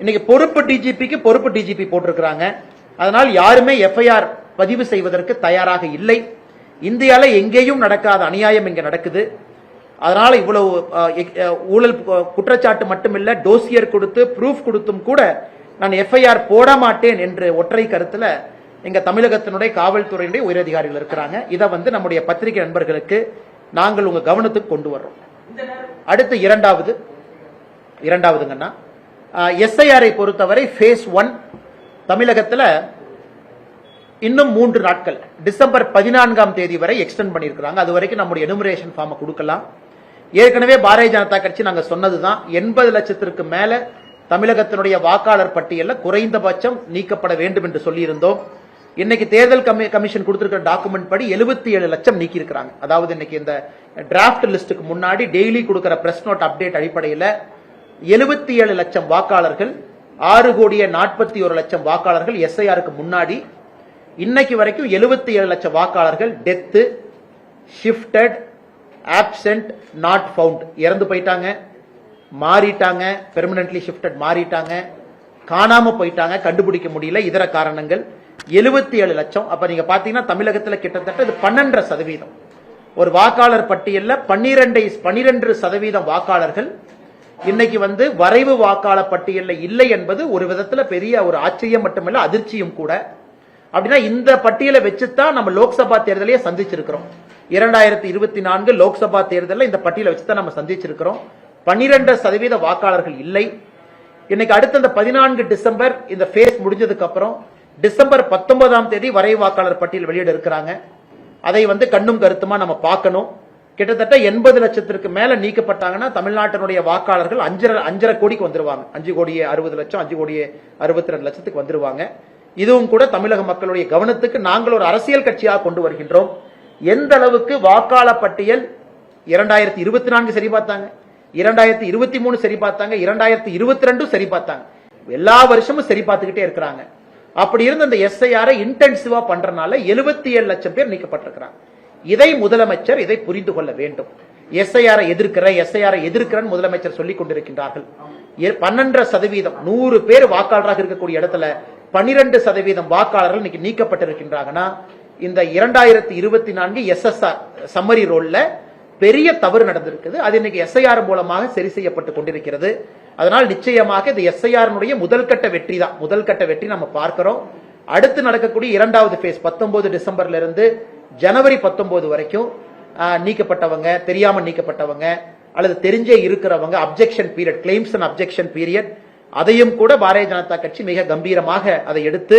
இன்னைக்கு பொறுப்பு டிஜிபிக்கு பொறுப்பு டிஜிபி போட்டிருக்கிறாங்க. அதனால் யாருமே எஃப்ஐஆர் பதிவு செய்வதற்கு தயாராக இல்லை. இந்தியால எங்கேயும் நடக்காத அநியாயம் இங்க நடக்குது. அதனால இவ்வளவு ஊழல் குற்றச்சாட்டு மட்டுமில்ல டோசியர் கொடுத்து ப்ரூஃப் கொடுத்தும் கூட நான் எஃப்ஐஆர் போட மாட்டேன் என்று ஒற்றை கருத்துல எங்க தமிழகத்தினுடைய காவல்துறையினுடைய உயரதிகாரிகள் இருக்கிறாங்க. இதை வந்து நம்முடைய பத்திரிகை நண்பர்களுக்கு நாங்கள் உங்க கவனத்துக்கு கொண்டு வர்றோம். அடுத்து இரண்டாவது. இரண்டாவதுங்கன்னா எஸ்ஐஆரை பொறுத்தவரை ஃபேஸ் ஒன் தமிழகத்தில் இன்னும் மூன்று நாட்கள். டிசம்பர் பதினான்காம் தேதி வரை எக்ஸ்டெண்ட் பண்ணியிருக்கிறாங்க. அது வரைக்கும் நம்முடைய எனுமரேஷன் ஃபார்மை கொடுக்கலாம். ஏற்கனவே பாரதிய ஜனதா கட்சி நாங்கள் சொன்னதுதான். எண்பது லட்சத்திற்கு மேல தமிழகத்தினுடைய வாக்காளர் பட்டியலில் குறைந்தபட்சம் நீக்கப்பட வேண்டும் என்று சொல்லியிருந்தோம். இன்னைக்கு தேர்தல் கமி- கமிஷன் கொடுத்திருக்கிற டாக்குமெண்ட் படி எழுபத்தி ஏழு லட்சம் நீக்கியிருக்கிறாங்க. அதாவது இன்னைக்கு இந்த டிராஃப்ட் லிஸ்ட்டுக்கு முன்னாடி டெய்லி கொடுக்கிற பிரஸ் நோட் அப்டேட் அடிப்படையில் எழுபத்தி ஏழு லட்சம் வாக்காளர்கள் ஆறு கோடியே நாற்பத்தி ஒரு லட்சம் வாக்காளர்கள் எஸ்ஐஆருக்கு முன்னாடி. இன்னைக்கு வரைக்கும் எழுபத்தி ஏழு லட்சம் வாக்காளர்கள் death shifted absent not found இறந்து போயிட்டாங்க மாறிட்டாங்க பெர்மனன்ட்லி ஷிஃப்டட் மாறிட்டாங்க காணாம போயிட்டாங்க கண்டுபிடிக்க முடியல இதர காரணங்கள். எழுபத்தி ஏழு லட்சம். அப்ப நீங்க பாத்தீங்கன்னா தமிழகத்துல கிட்டத்தட்ட இது பன்னெண்டரை சதவீதம். ஒரு வாக்காளர் பட்டியல்ல பன்னிரெண்டு பன்னிரெண்டு சதவீதம் வாக்காளர்கள் இன்னைக்கு வந்து வரைவு வாக்காளர் பட்டியலில் இல்லை என்பது ஒரு விதத்துல பெரிய ஒரு ஆச்சரியம் மட்டுமல்ல அதிர்ச்சியும் கூட. அப்படின்னா இந்த பட்டியலை வச்சுதான் நம்ம லோக்சபா தேர்தலையே சந்திச்சிருக்கிறோம். இரண்டாயிரத்தி இருபத்தி நான்கு லோக்சபா தேர்தலில் இந்த பட்டியலை வச்சுதான் நம்ம சந்திச்சிருக்கிறோம். பன்னிரெண்டு சதவீத வாக்காளர்கள் இல்லை. இன்னைக்கு அடுத்த இந்த பதினான்கு டிசம்பர் இந்த ஃபேஸ் முடிஞ்சதுக்கு அப்புறம் டிசம்பர் பத்தொன்பதாம் தேதி வரைவு வாக்காளர் பட்டியல் வெளியிட இருக்கிறாங்க. அதை வந்து கண்ணும் கருத்துமா நம்ம பார்க்கணும். கிட்டத்தட்ட எண்பது லட்சத்திற்கு மேல நீக்கப்பட்டாங்கன்னா தமிழ்நாட்டினுடைய வாக்காளர்கள் அஞ்சரை அஞ்சரை கோடிக்கு வந்துருவாங்க. அஞ்சு கோடியே அறுபது லட்சம் அஞ்சு கோடியே அறுபத்தி ரெண்டு லட்சத்துக்கு வந்துருவாங்க. இதுவும் கூட தமிழக மக்களுடைய கவனத்துக்கு நாங்கள் ஒரு அரசியல் கட்சியாக கொண்டு வருகின்றோம். எந்த அளவுக்கு வாக்காளர் பட்டியல் இரண்டாயிரத்தி இருபத்தி நான்கு சரி பார்த்தாங்க இரண்டாயிரத்தி இருபத்தி மூணு சரி பார்த்தாங்க இரண்டாயிரத்தி இருபத்தி ரெண்டும் சரி பார்த்தாங்க. எல்லா வருஷமும் சரி பார்த்துக்கிட்டே இருக்கிறாங்க. அப்படி இருந்து இந்த எஸ்ஐஆரை இன்டென்சிவா பண்றனால எழுபத்தி ஏழு லட்சம் பேர் நீக்கப்பட்டிருக்கிறாங்க. இதை முதலமைச்சர் இதை புரிந்து கொள்ள வேண்டும். எஸ்ஐஆரை எதிர்க்கிற எஸ்ஐஆரை எதிர்க்கிறன்னு முதலமைச்சர் சொல்லிக் கொண்டிருக்கின்றார்கள். எ- பன்னெண்டரை சதவீதம் நூறு பேர் வாக்காளராக இருக்கக்கூடிய இடத்துல பன்னிரண்டு சதவீதம் வாக்காளர்கள் இன்னைக்கு நீக்கப்பட்டிருக்கின்றாங்கன்னா இந்த இரண்டாயிரத்தி இருபத்தி நான்கு எஸ்எஸ்ஆர் சம்மரி ரோல்ல பெரிய தவறு நடந்திருக்குது. அது இன்னைக்கு எஸ்ஐஆர் மூலமாக சரி செய்யப்பட்டு கொண்டிருக்கிறது. அதனால் நிச்சயமாக இது எஸ்ஐஆர் முதல் கட்ட வெற்றி தான். முதல் கட்ட வெற்றி நம்ம பார்க்கிறோம். அடுத்து நடக்கக்கூடிய இரண்டாவது ஃபேஸ் 19 டிசம்பர்ல இருந்து ஜனவரி 19 வரைக்கும் நீக்கப்பட்டவங்க தெரியாம நீக்கப்பட்டவங்க அல்லது தெரிஞ்சே இருக்கிறவங்க objection period claims and objection period அதையும் கூட பாரதிய ஜனதா கட்சி மிக கம்பீரமாக அதை எடுத்து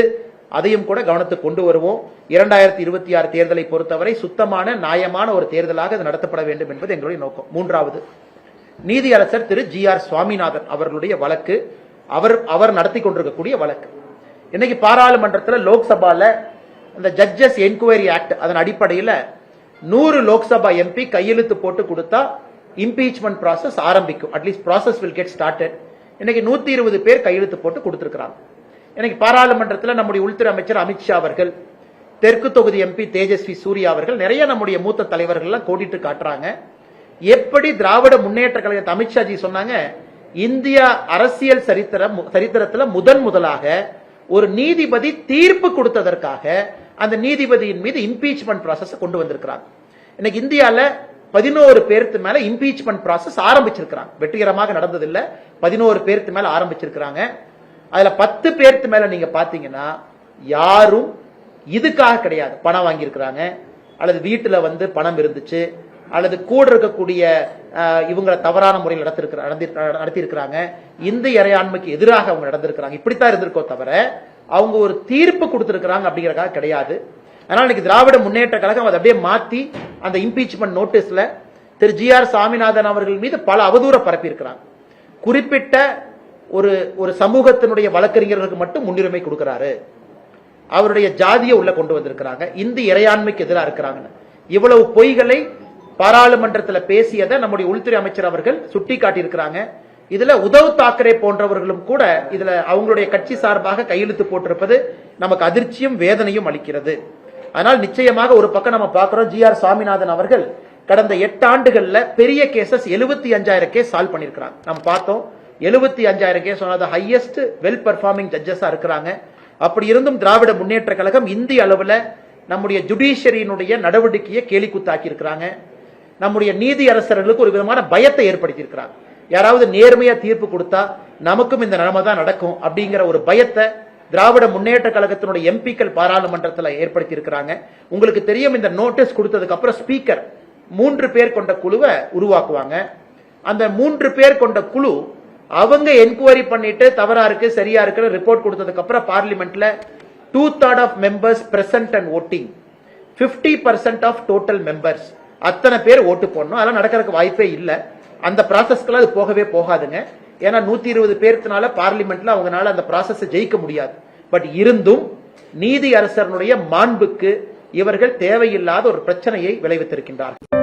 அதையும் கூட கவனத்துக்கு கொண்டு வருவோம். இரண்டாயிரத்தி இருபத்தி ஆறு தேர்தலை பொறுத்தவரை சுத்தமான நியாயமான ஒரு தேர்தலாக அது நடத்தப்பட வேண்டும் என்பது எங்களுடைய நோக்கம். மூன்றாவது நீதியரசர் திரு ஜி ஆர் சுவாமிநாதன் அவர்களுடைய வழக்கு அவர் அவர் நடத்தி கொண்டிருக்கக்கூடிய வழக்கு. இன்னைக்கு பாராளுமன்றத்தில் லோக்சபால அந்த ஜட்ஜஸ் என்கொயரி ஆக்ட் அதன் அடிப்படையில் நூறு லோக்சபா எம்பி கையெழுத்து போட்டு கொடுத்தா இம்பீச்மெண்ட் ப்ராசஸ் ஆரம்பிக்கும். At least process will get started இன்னைக்கு நூத்தி இருபது பேர் கையெழுத்து போட்டு கொடுத்துருக்கிறாங்க. இன்னைக்கு பாராளுமன்றத்தில் நம்முடைய உள்துறை அமைச்சர் அமித்ஷா அவர்கள் தெற்கு தொகுதி எம்பி தேஜஸ்வி சூர்யா அவர்கள் நிறைய நம்முடைய மூத்த தலைவர்கள்லாம் கோடிட்டு காட்டுறாங்க. எப்படி திராவிட முன்னேற்ற கழகத்தை அமித்ஷாஜி சொன்னாங்க இந்தியா அரசியல் சரித்திரம் சரித்திரத்தில் முதன் முதலாக ஒரு நீதிபதி தீர்ப்பு கொடுத்ததற்காக அந்த நீதிபதியின் மீது இம்பீச்மெண்ட் ப்ராசஸை கொண்டு வந்திருக்கிறாங்க இன்னைக்கு இந்தியாவில் பதினோரு பேருக்கு மேல இம்பீச்மெண்ட் ப்ராசஸ் ஆரம்பிச்சிருக்கிறாங்க. வெற்றிகரமாக நடந்ததில்ல. பதினோரு பேருக்கு மேல ஆரம்பிச்சிருக்கிறாங்க. அதுல பத்து பேருக்கு மேல நீங்க பாத்தீங்கன்னா யாரும் இதுக்காக கிடையாது. பணம் வாங்கியிருக்கிறாங்க. அல்லது வீட்டுல வந்து பணம் இருந்துச்சு. அல்லது கூட இருக்கக்கூடிய இவங்களை தவறான முறையில் நடத்திருக்கிற நடத்தி நடத்தியிருக்கிறாங்க. இந்து இறையாண்மைக்கு எதிராக அவங்க நடந்திருக்கிறாங்க. இப்படித்தான் இருந்திருக்கோ தவிர அவங்க ஒரு தீர்ப்பு கொடுத்துருக்குறாங்க அப்படிங்கறதுக்காக கிடையாது. அதனால் இன்னைக்கு திராவிட முன்னேற்ற கழகம் அதை அப்படியே மாத்தி அந்த இம்பீச்மெண்ட் நோட்டீஸில் திரு ஜி ஆர் சாமிநாதன் அவர்கள் மீது பல அவதூற பரப்பியிருக்கிறாங்க. குறிப்பிட்ட ஒரு ஒரு சமூகத்தினுடைய வழக்கறிஞர்களுக்கு மட்டும் முன்னுரிமை கொடுக்கிறாரு. அவருடைய ஜாதியை உள்ள கொண்டு வந்திருக்கிறாங்க. இந்து இறையாண்மைக்கு எதிராக இருக்கிறாங்கன்னு. இவ்வளவு பொய்களை பாராளுமன்றத்தில் பேசியதை நம்முடைய உள்துறை அமைச்சர் அவர்கள் சுட்டி காட்டியிருக்கிறாங்க இதுல உதவ் தாக்கரே போன்றவர்களும் கூட இதுல அவங்களுடைய கட்சி சார்பாக கையெழுத்து போட்டிருப்பது நமக்கு அதிர்ச்சியும் வேதனையும் அளிக்கிறது. அதனால் நிச்சயமாக ஒரு பக்கம் நம்ம பார்க்கிறோம் ஜி ஆர் சுவாமிநாதன் அவர்கள் கடந்த எட்டு ஆண்டுகள்ல பெரிய கேசஸ் எழுபத்தி அஞ்சாயிரம் கேஸ் சால்வ் பண்ணிருக்கிறாங்க நம்ம பார்த்தோம் எழுபத்தி அஞ்சாயிரம் கேஸ் சொன்னது ஹையஸ்ட் வெல் பெர்ஃபார்மிங் ஜட்ஜஸா இருக்கிறாங்க. அப்படி இருந்தும் திராவிட முன்னேற்ற கழகம் இந்திய அளவுல நம்முடைய ஜுடிஷியரியினுடைய நடவடிக்கையை கேலிக்குத்தாக்கி இருக்கிறாங்க. நம்முடைய நீதி அரசர்களுக்கு ஒரு விதமான பயத்தை ஏற்படுத்தி இருக்கிறாங்க யாராவது நேர்மையா தீர்ப்பு கொடுத்தா நமக்கும் இந்த நிலைமை தான் நடக்கும் அப்படிங்கிற ஒரு பயத்தை திராவிட முன்னேற்ற கழகத்தினுடைய எம்பிக்கள் பாராளுமன்றத்தில் ஏற்படுத்தி இருக்கிறாங்க உங்களுக்கு தெரியும் இந்த நோட்டீஸ் கொடுத்ததுக்கு அப்புறம் ஸ்பீக்கர் மூன்று பேர் கொண்ட குழுவை உருவாக்குவாங்க. அந்த மூன்று பேர் கொண்ட குழு அவங்க என்கொயரி பண்ணிட்டு தவறா இருக்கு சரியா இருக்குன்னு ரிப்போர்ட் கொடுத்ததுக்கு அப்புறம் பார்லிமெண்ட்ல two third of members present and voting 50% percent of total members அத்தனை பேர் ஓட்டு போடணும். அதெல்லாம் நடக்கிறதுக்கு வாய்ப்பே இல்லை. அந்த ப்ராசஸ்க்கெல்லாம் அது போகவே போகாதுங்க. ஏன்னா நூத்தி இருபது பேர்த்தினால பார்லிமெண்ட்ல அவங்கனால அந்த ப்ராசஸ் ஜெயிக்க முடியாது. பட் இருந்தும் நீதி அரசனுடைய மாண்புக்கு இவர்கள் தேவையில்லாத ஒரு பிரச்சனையை விளைவித்திருக்கின்றார்கள்.